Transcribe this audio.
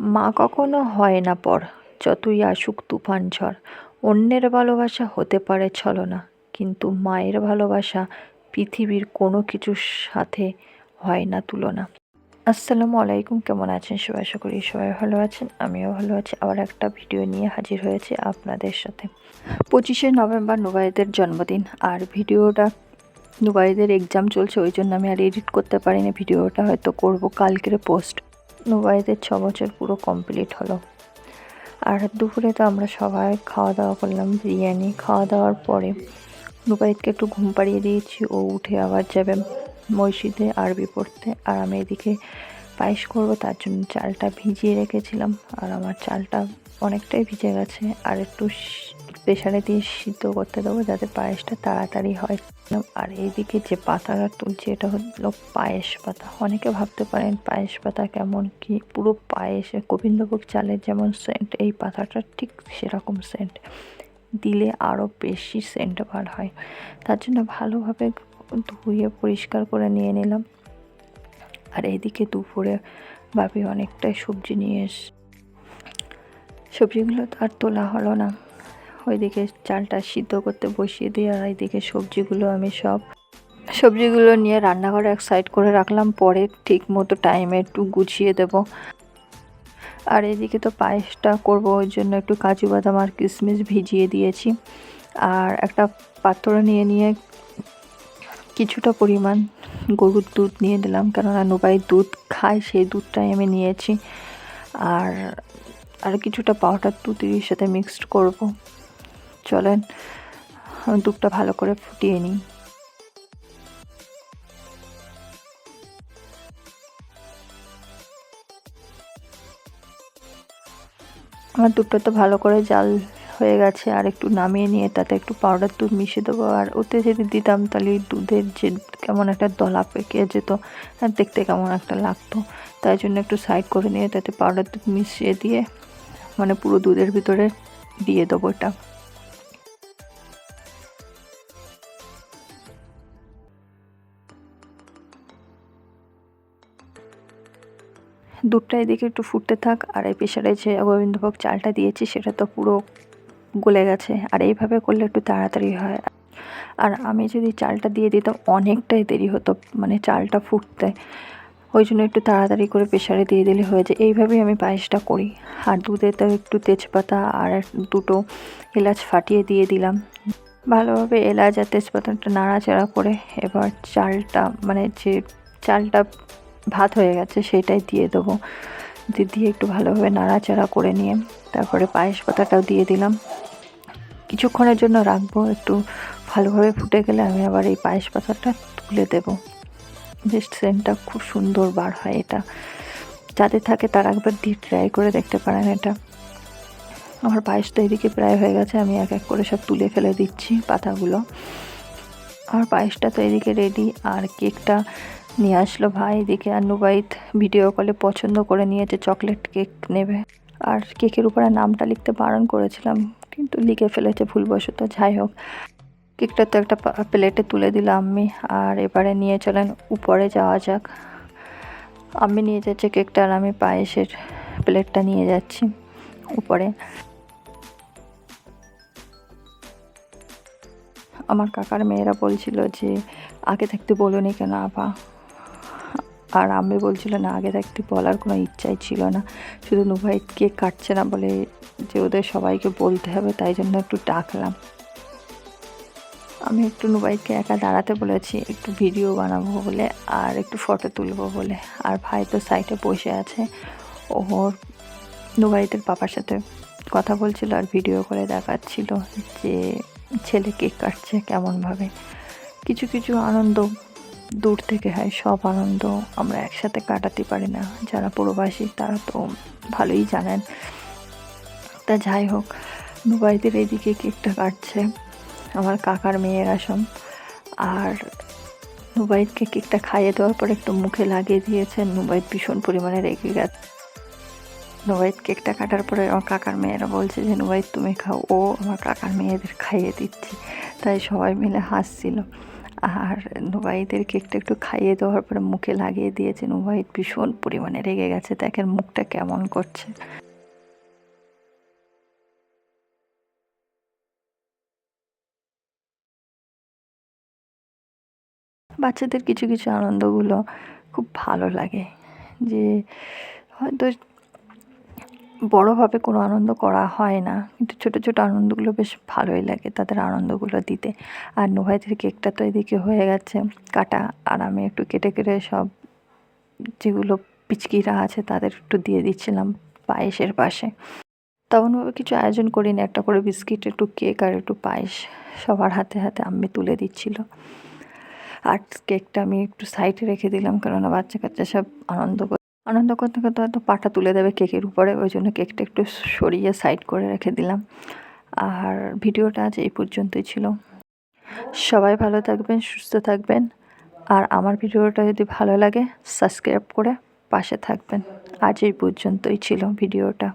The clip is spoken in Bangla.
মা কখনো হয় না পর, যতই আসুক তুফান ঝড়। অন্যের ভালোবাসা হতে পারে ছলনা, কিন্তু মায়ের ভালোবাসা পৃথিবীর কোনো কিছুর সাথে হয় না তুলনা। আসসালামু আলাইকুম, কেমন আছেন সবাই? আশা করি সবাই ভালো আছেন, আমিও ভালো আছি। আবার একটা ভিডিও নিয়ে হাজির হয়েছি আপনাদের সাথে। পঁচিশে নভেম্বর নুবাইদের জন্মদিন, আর ভিডিওটা নুবাইদের এক্সাম চলছে, ওই জন্য আমি আর এডিট করতে পারিনি। ভিডিওটা হয়তো করব কালকের পোস্ট নুবাইদের ছ বছর পুরো কমপ্লিট হলো। আর দুপুরে তো আমরা সবাই খাওয়া দাওয়া করলাম, বিরিয়ানি খাওয়া দাওয়ার পরে নুবাইদকে একটু ঘুম পাড়িয়ে দিয়েছি, ও উঠে আবার যাবে মসজিদে আরবি পড়তে। আর আমি এদিকে পায়েস করব, তার জন্য চালটা ভিজিয়ে রেখেছিলাম। আর আমার চালটা অনেকটাই ভিজে গেছে। আর একটু প্রেশারে দিয়ে সিদ্ধ করতে দেবো যাতে পায়েসটা তাড়াতাড়ি হয়। আর এইদিকে যে পাতাটা তুলছি, এটা হলো পায়েস পাতা। অনেকে ভাবতে পারেন পায়েস পাতা কেমন কি? পুরো পায়েসে গোবিন্দভোগ চালের যেমন সেন্ট এই পাতাটা ঠিক সেরকম সেন্ট দিলে আরও বেশি সেন্ট বার হয়। তার জন্য ভালোভাবে ধুয়ে পরিষ্কার করে নিয়ে নিলাম। আর এদিকে দুপুরে ভাবি অনেকটাই সবজি নিয়ে এস, সবজিগুলো তো আর তোলা হলো না। ওইদিকে চালটা সিদ্ধ করতে বসিয়ে দিই আর এইদিকে সবজিগুলো আমি সব, সবজিগুলো নিয়ে রান্নাঘরে এক সাইড করে রাখলাম। পরে ঠিক মতো টাইমে একটু গুছিয়ে দেব। আর এদিকে তো পায়েসটা করব, ওই জন্য একটু কাজু বাদাম আর কিশমিশ ভিজিয়ে দিয়েছি। আর একটা পাত্র নিয়ে নিয়ে কিছুটা পরিমাণ গরুর দুধ নিয়ে দিলাম কেননা নোবাই দুধ খায় সেই দুধটাই আমি নিয়েছি। আর আর কিছুটা পাউডার দুধের সাথে মিক্সড করব। চলেন, দুধটা ভালো করে ফুটিয়ে নিই। আমার দুধটা তো ভালো করে জাল হয়ে গেছে আর একটু নামিয়ে নিয়ে তাতে একটু পাউডার দুধ মিশিয়ে দেবো। আর ওতে যদি দিতাম তাহলে দুধের যে কেমন একটা দলা পেকে যেত, আর দেখতে কেমন একটা লাগতো। তাই জন্য একটু সাইড করে নিয়ে তাতে পাউডার দুধ মিশিয়ে দিয়ে মানে পুরো দুধের ভিতরে দিয়ে দেবো এটা। দুধটা এদিকে একটু ফুটতে থাক, আর এই প্রেশারে যে গোবিন্দভোগ চালটা দিয়েছি সেটা তো পুরো গলে গেছে। আর এইভাবে করলে একটু তাড়াতাড়ি হয়। আর আমি যদি চালটা দিয়ে দিতাম, অনেকটাই দেরি হতো মানে চালটা ফুটতে। ওই জন্য একটু তাড়াতাড়ি করে প্রেশারে দিয়ে দিলে হয়ে যায়। এইভাবেই আমি পায়েসটা করি। আর দুধে তো একটু তেজপাতা আর দুটো এলাচ ফাটিয়ে দিয়ে দিলাম। ভালোভাবে এলাচ আর তেজপাতাটা নাড়াচাড়া করে এবার চালটা মানে যে চালটা ভাত হয়ে গেছে সেটাই দিয়ে দেবো। দিয়ে একটু ভালোভাবে নাড়াচাড়া করে নিয়ে তারপরে পায়েস পাতাটাও দিয়ে দিলাম। কিছুক্ষণের জন্য রাখব, একটু ভালোভাবে ফুটে গেলে আমি আবার এই পায়েস পাতাটা তুলে দেবো। যে সেন্টটা খুব সুন্দর বার হয় এটা। যাদের থাকে তারা একবার দিয়ে ট্রাই করে দেখতে পারেন এটা। আমার পায়েসটা এদিকে প্রায় হয়ে গেছে, আমি এক এক করে সব তুলে ফেলে দিচ্ছি পাতাগুলো। আমার পায়েসটা তো এদিকে রেডি আর কেকটা নিয়ে আসলো ভাই, এদিকে আর নুবাইত ভিডিও কলে পছন্দ করে নিয়েছে চকলেট কেক নেবে। আর কেকের উপরে নামটা লিখতে বারণ করেছিলাম, কিন্তু লিখে ফেলেছে ভুলবশত, যাই হোক। কেকটা তো একটা প্লেটে তুলে দিলাম আমি আর এবারে নিয়ে চলেন, উপরে যাওয়া যাক। আমি নিয়ে যাচ্ছি কেকটা আর আমি পায়েসের প্লেটটা নিয়ে যাচ্ছি, উপরে। আমার কাকার মেয়েরা বলছিল যে, আগে থাকতে বলোনি কেন, আপা? আর আমি বলছিল, না, আগে থাকতে বলার কোনো ইচ্ছাই ছিল না। শুধু নুভাই কেক কাটছে না বলে যে ওদের সবাইকে বলতে হবে, তাই জন্য একটু ডাকলাম। আমি একটু নুবাইকে একা দাঁড়াতে বলেছি, একটু ভিডিও বানাবো বলে আর একটু ফটো তুলবো বলে। আর ভাই তো সাইডে বসে আছে, ওর নুবাইদের পাপার সাথে কথা বলছিল আর ভিডিও করে দেখাচ্ছিল যে ছেলে কেক কাটছে কেমনভাবে। কিছু কিছু আনন্দ দূর থেকে হয়, সব আনন্দ আমরা একসাথে কাটাতে পারি না। যারা প্রবাসী তারা তো ভালোই জানেন। তা যাই হোক, দুবাইদের এদিকে কেকটা কাটছে আমার কাকার মেয়ের আসন। আর নুবাইদকে কেকটা খাইয়ে দেওয়ার পর একটু মুখে লাগিয়ে দিয়েছে নুবাইদ ভীষণ পরিমাণে রেগে গেছে। নুবাইদ কেকটা কাটার পরে আমার কাকার মেয়েরা বলছে যে নুবাইদ তুমি খাও, ও আমার কাকার মেয়েদের খাইয়ে দিচ্ছি। তাই সবাই মিলে হাসছিল। আর নুবাইদের কেকটা একটু খাইয়ে দেওয়ার পরে মুখে লাগিয়ে দিয়েছে। নুবাইদ ভীষণ পরিমাণে রেগে গেছে। দেখেন মুখটা কেমন করছে। বাচ্চাদের কিছু কিছু আনন্দগুলো খুব ভালো লাগে যে হয়তো বড়োভাবে কোনো আনন্দ করা হয় না। কিন্তু ছোটো ছোটো আনন্দগুলো বেশ ভালোই লাগে তাদের আনন্দগুলো দিতে। আর নুভাইদের কেকটা তো এদিকে হয়ে গেছে। কাটা আর আমি একটু কেটে কেটে সব যেগুলো পিচকিরা আছে তাদের একটু দিয়ে দিচ্ছিলাম পায়েসের পাশে। তেমনভাবে কিছু আয়োজন করিনি। একটা করে বিস্কিট, একটু কেক আর একটু পায়েস সবার হাতে হাতে আম্মি তুলে দিচ্ছিল। আর কেকটা আমি একটু সাইডে রেখে দিলাম কেননা বাচ্চা কাচ্চা সব আনন্দ আনন্দ করতে করতে হয়তো পাটা তুলে দেবে কেকের উপরে, ওই জন্য কেকটা একটু সরিয়ে সাইড করে রেখে দিলাম। আর ভিডিওটা আজ এই পর্যন্তই ছিল। সবাই ভালো থাকবেন, সুস্থ থাকবেন। আর আমার ভিডিওটা যদি ভালো লাগে সাবস্ক্রাইব করে পাশে থাকবেন। আজ এই পর্যন্তই ছিল ভিডিওটা।